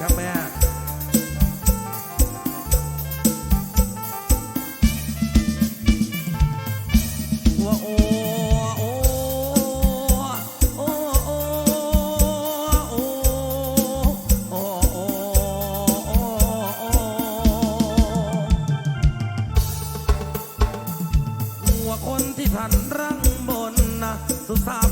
ครับแม่วัวโอคนที่ทันรังบนนะสุสาม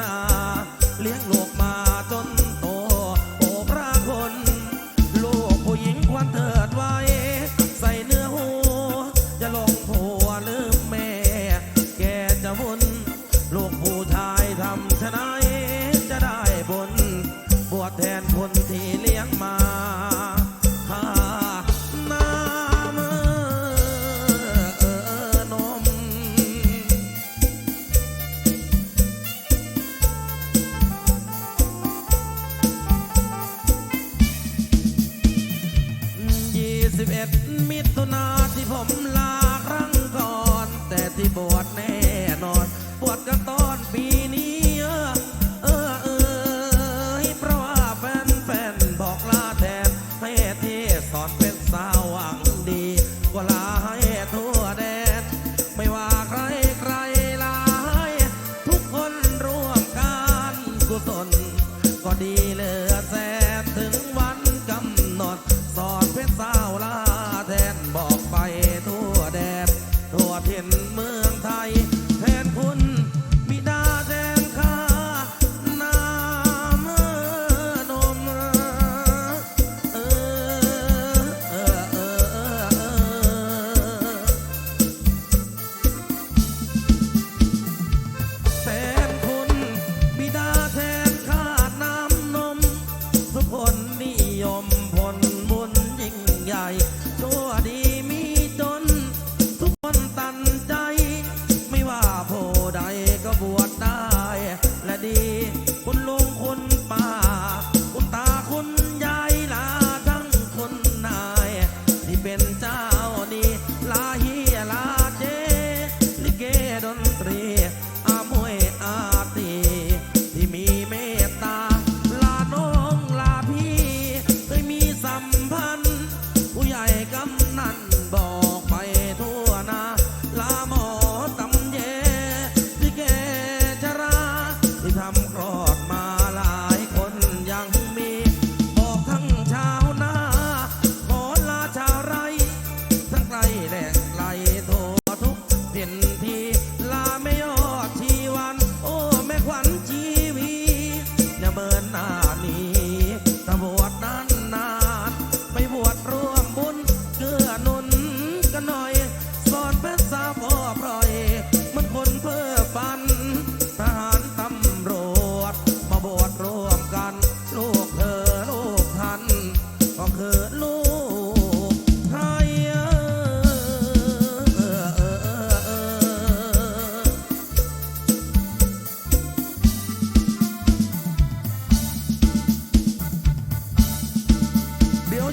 นา เลี้ยงลูก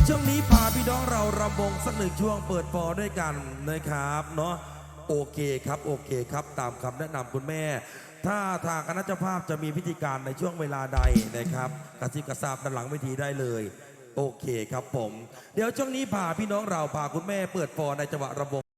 ช่วงนี้พาพี่น้องเราระวงสักหนึ่งช่วงเปิดปอด้วยกันนะครับเนาะโอเคครับโอเคครับตามคำแนะนำคุณแม่ ถ้าทางคณะเจ้าภาพจะมีพิธีการในช่วงเวลาใดนะครับกระซิบกระซาบด้านหลังเวทีได้เลย โอเคครับผม เดี๋ยวช่วงนี้พาพี่น้องเราพาคุณแม่เปิดปอในจังหวะระวง